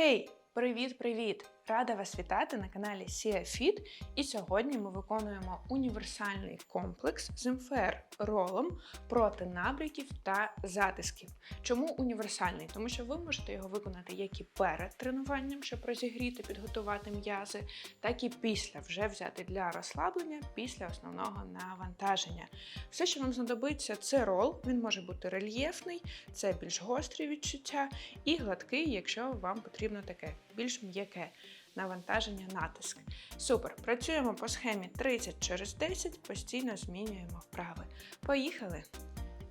Гей, привіт-привіт! Рада вас вітати на каналі SIA Fit. І сьогодні ми виконуємо універсальний комплекс з МФР ролом проти набряків та затисків. Чому універсальний? Тому що ви можете його виконати як і перед тренуванням, щоб розігріти, підготувати м'язи, так і після вже взяти для розслаблення після основного навантаження. Все, що вам знадобиться, це рол. Він може бути рельєфний, це більш гострі відчуття, і гладкий, якщо вам потрібно таке більш м'яке навантаження, натиск. Супер. Працюємо по схемі 30 через 10, постійно змінюємо вправи. Поїхали!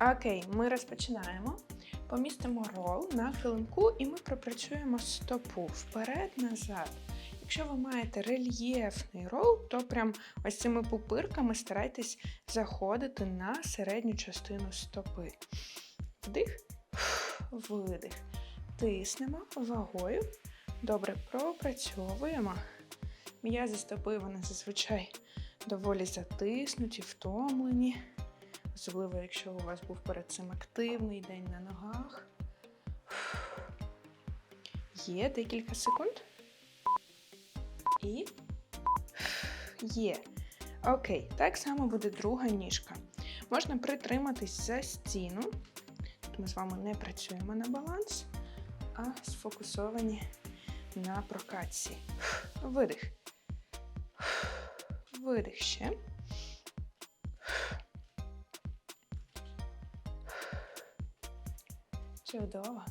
Окей, ми розпочинаємо. Помістимо рол на килимку і ми пропрацюємо стопу вперед-назад. Якщо ви маєте рельєфний рол, то прям ось цими пупирками старайтесь заходити на середню частину стопи. Вдих, видих. Тиснемо вагою. Добре, пропрацьовуємо. М'язи стопи вони зазвичай доволі затиснуті, втомлені. Особливо, якщо у вас був перед цим активний день на ногах. Є декілька секунд. І є. Окей, так само буде друга ніжка. Можна притриматись за стіну. Тут ми з вами не працюємо на баланс, а сфокусовані на прокатці. Видих. Видих ще. Чудово.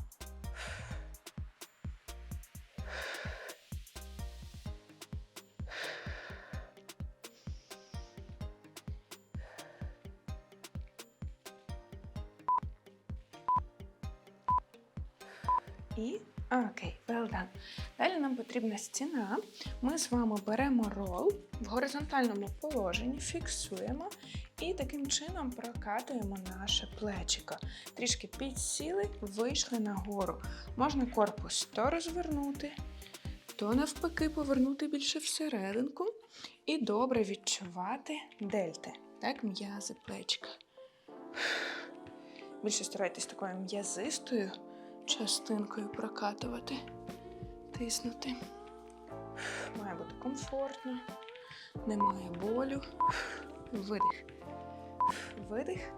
І окей, well done. Далі нам потрібна стіна. Ми з вами беремо рол в горизонтальному положенні, фіксуємо і таким чином прокатуємо наше плечико. Трішки підсіли, вийшли нагору. Можна корпус то розвернути, то навпаки повернути більше всерединку. І добре відчувати дельти, так, м'язи плечка. Більше старайтесь такою м'язистою частинкою прокатувати, тиснути. Має бути комфортно, немає болю. Видих. Видих.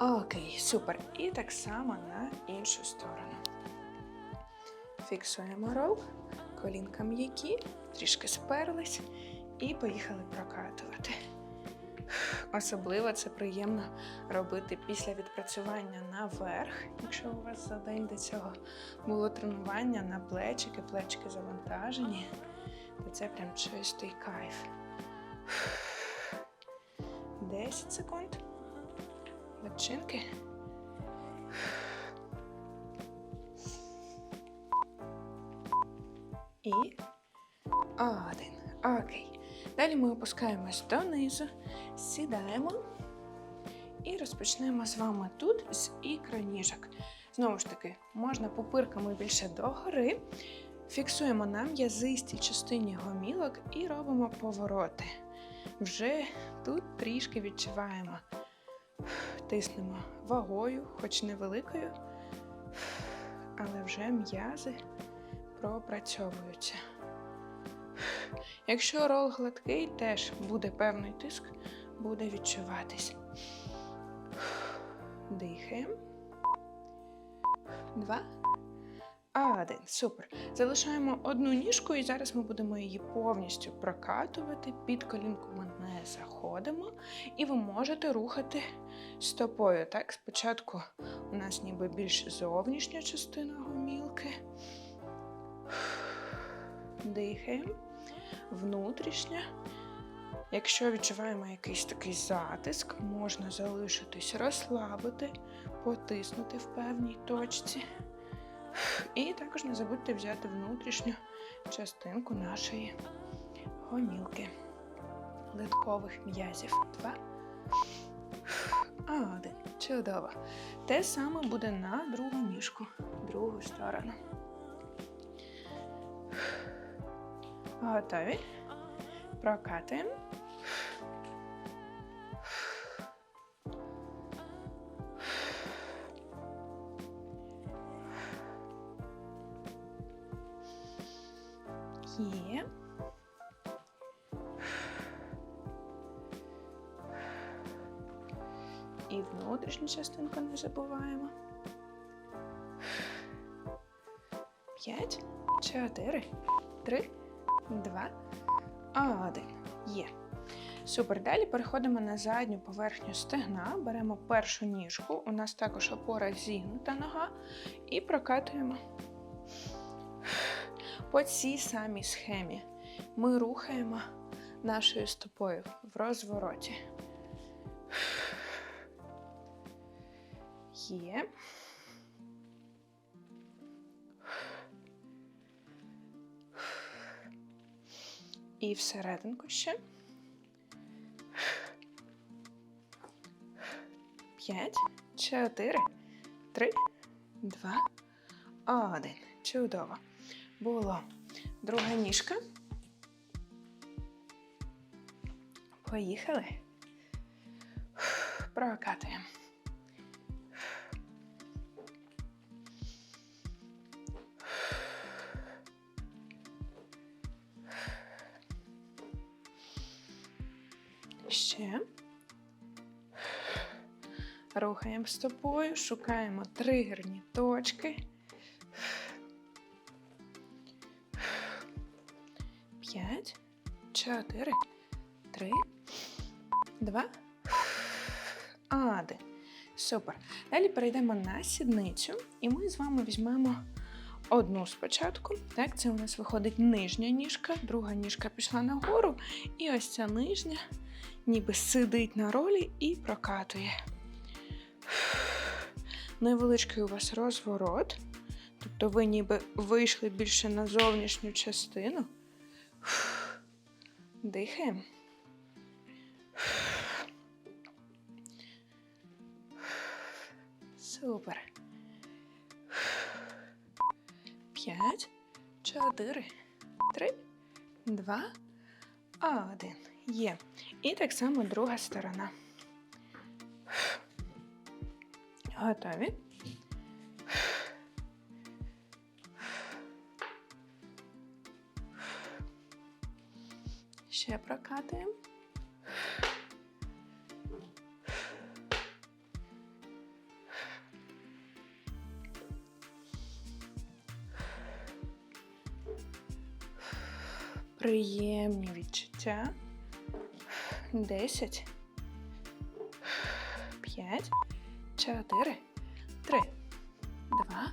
Окей, супер. І так само на іншу сторону. Фіксуємо рол, колінка м'які, трішки сперлись і поїхали прокатувати. Особливо це приємно робити після відпрацювання наверх, якщо у вас за день до цього було тренування на плечики, плечики завантажені, то це прям чистий кайф. 10 секунд. Відчинки. І один. Окей. Далі ми опускаємось донизу, сідаємо і розпочнемо з вами тут з ікроніжок. Знову ж таки, можна пупирками більше догори. Фіксуємо на м'язистій частині гомілок і робимо повороти. Вже тут трішки відчуваємо. Тиснемо вагою, хоч невеликою, але вже м'язи пропрацьовуються. Якщо рол гладкий, теж буде певний тиск, буде відчуватись. Дихаємо. Два. Один. Супер. Залишаємо одну ніжку, і зараз ми будемо її повністю прокатувати. Під колінку ми не заходимо. І ви можете рухати стопою. Так, спочатку у нас ніби більш зовнішня частина гомілки. Дихаємо. Внутрішня. Якщо відчуваємо якийсь такий затиск, можна залишитись, розслабити, потиснути в певній точці. І також не забудьте взяти внутрішню частинку нашої гомілки, литкових м'язів. Два. А Один. Чудово. Те саме буде на другу ніжку, другу сторону. Готові? Прокатуємо. Є. І внутрішню частинку не забуваємо. П'ять, чотири, три, два, один. Є. Супер. Далі переходимо на задню поверхню стегна, беремо першу ніжку, у нас також опора зігнута нога, і прокатуємо. По цій самій схемі ми рухаємо нашою стопою в розвороті. Є. І всерединку ще. П'ять, чотири, три, два, один. Чудово. Було. Друга ніжка. Поїхали. Прокатуємо. Рухаємо стопою, шукаємо тригерні точки. П'ять, чотири, три, два, один. Супер. Далі перейдемо на сідницю, і ми з вами візьмемо одну спочатку. Так, це у нас виходить нижня ніжка, друга ніжка пішла нагору, і ось ця нижня ніби сидить на ролі і прокатує. Невеличкий у вас розворот. Тобто ви ніби вийшли більше на зовнішню частину. Дихаємо. Супер. П'ять, чотири, три, два, один. Є. І так само друга сторона. Готові? Ще прокатуємо. Приємні відчуття. Десять. П'ять. Чотири. Три. Два.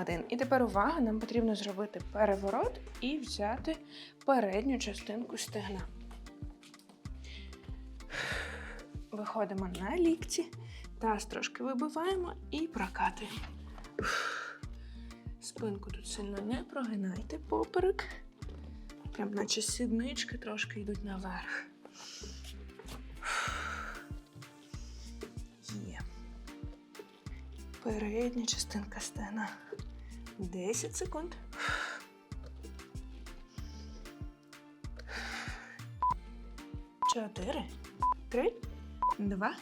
Один. І тепер увага, нам потрібно зробити переворот і взяти передню частинку стегна. Виходимо на лікті, таз трошки вибиваємо і прокатуємо. Спинку тут сильно не прогинайте поперек. Прям наче сіднички трошки йдуть наверх. Передня частинка стегна. 10 секунд. Чотири, три, два,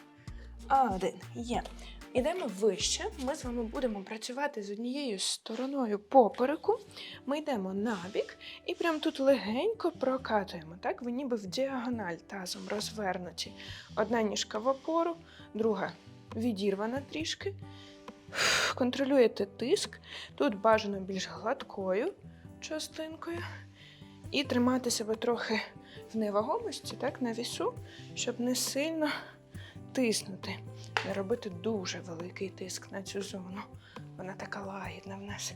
один. Є. Ідемо вище. Ми з вами будемо працювати з однією стороною попереку. Ми йдемо набік і прямо тут легенько прокатуємо. Так, ви ніби в діагональ тазом розвернуті. Одна ніжка в опору, друга відірвана трішки. Контролюєте тиск. Тут бажано більш гладкою частинкою. І тримати себе трохи в невагомості, так, на вісу, щоб не сильно тиснути. Не робити дуже великий тиск на цю зону. Вона така лагідна в нас.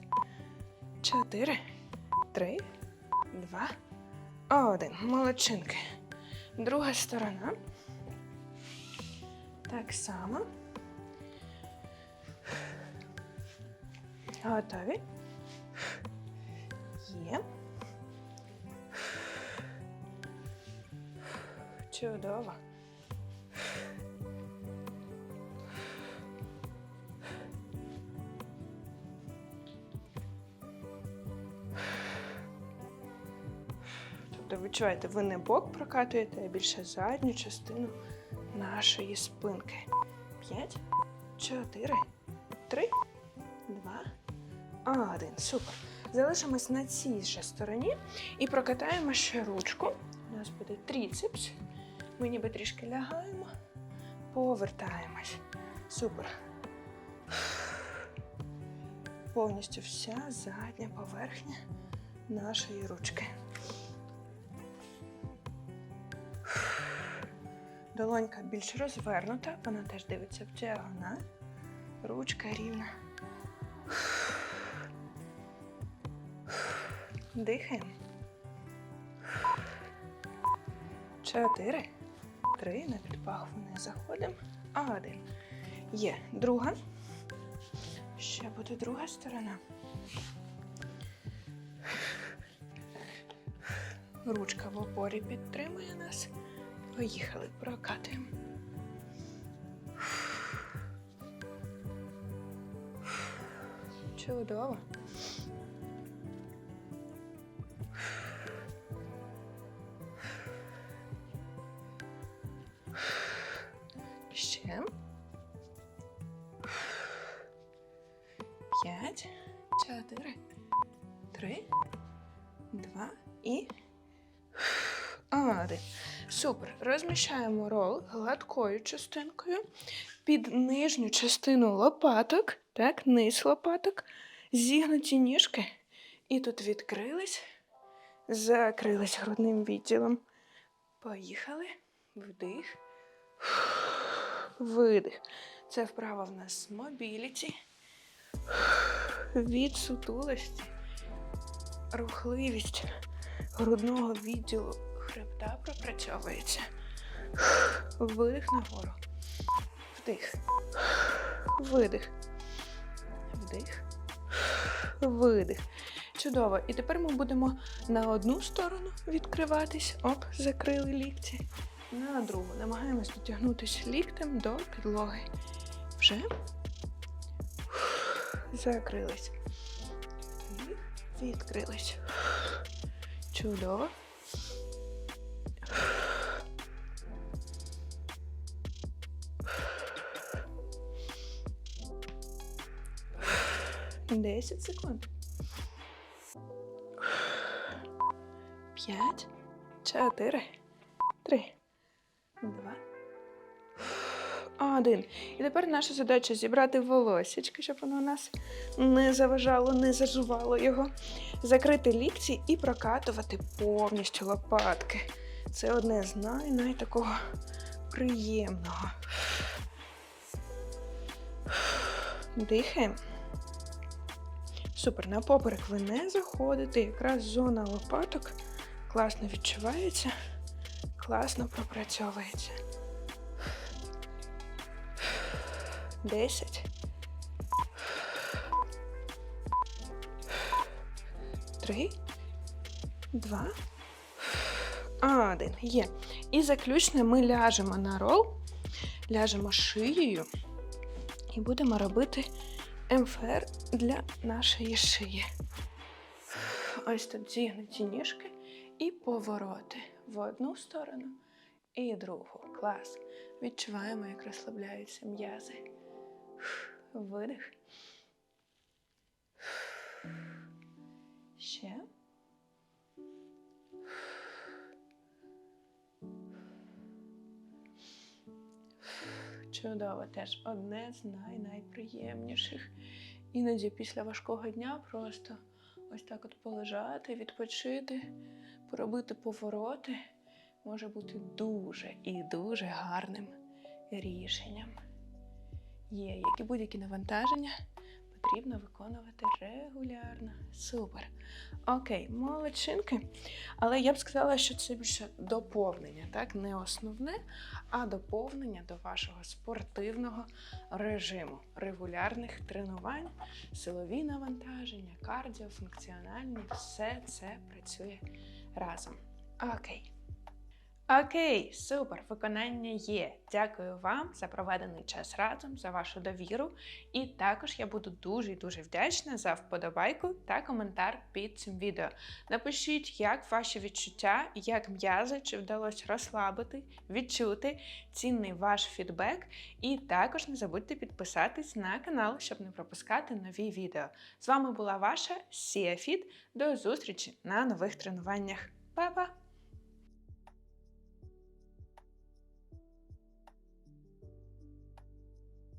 Чотири, три, два, один. Молодчинки. Друга сторона. Так само. Готові. Є. Чудово. Тобто, відчуваєте, ви не бок прокатуєте, а більше задню частину нашої спинки. П'ять, чотири, три, два, один. Супер. Залишимось на цій же стороні і прокатаємо ще ручку. У нас буде тріцепс. Ми ніби трішки лягаємо, повертаємось. Супер. Повністю вся задня поверхня нашої ручки. Долонька більш розвернута, вона теж дивиться в діагональ. Ручка рівна. Дихаємо. Чотири. Три. На підпаху не заходимо. Один. Є. Друга. Ще буде друга сторона. Ручка в опорі підтримує нас. Поїхали, прокатуємо. Чудово. Розміщаємо рол гладкою частинкою під нижню частину лопаток, так, низ лопаток, зігнуті ніжки. І тут відкрились, закрились грудним відділом. Поїхали. Вдих. Видих. Це вправа в нас мобіліті. Від рухливість грудного відділу хребта пропрацьовується. Видих нагору. Вдих. Видих. Вдих. Видих. Чудово. І тепер ми будемо на одну сторону відкриватись. Оп, закрили лікті. На другу. Намагаємось дотягнутися ліктем до підлоги. Вже. Закрились. Відкрились. Чудово. Десять секунд. П'ять, чотири, три, два, один. І тепер наша задача зібрати волосечки, щоб воно у нас не заважало, не заживало його. Закрити лікті і прокатувати повністю лопатки. Це одне з най-най такого приємного. Дихаємо. Супер, на поперек ви не заходите. Якраз зона лопаток класно відчувається, класно пропрацьовується. Десять. Три. Два. Один. Є. І заключне ми ляжемо на рол, ляжемо шиєю і будемо робити МФР для нашої шиї. Ось тут зігнуті ніжки і повороти в одну сторону і другу. Клас. Відчуваємо, як розслабляються м'язи. Видих. Ще. Чудово, теж одне з най-найприємніших. Іноді після важкого дня просто ось так от полежати, відпочити, поробити повороти може бути дуже і дуже гарним рішенням. Є, як і будь-які навантаження, потрібно виконувати регулярно. Супер. Окей, молодчинки. Але я б сказала, що це більше доповнення, так? Не основне, а доповнення до вашого спортивного режиму, регулярних тренувань, силові навантаження, кардіо, функціональні, все це працює разом. Окей. Окей, супер, виконання є. Дякую вам за проведений час разом, за вашу довіру. І також я буду дуже і дуже вдячна за вподобайку та коментар під цим відео. Напишіть, як ваші відчуття, як м'язи, чи вдалося розслабити, відчути цінний ваш фідбек. І також не забудьте підписатись на канал, щоб не пропускати нові відео. З вами була ваша Сія Фіт. До зустрічі на нових тренуваннях. Па-па!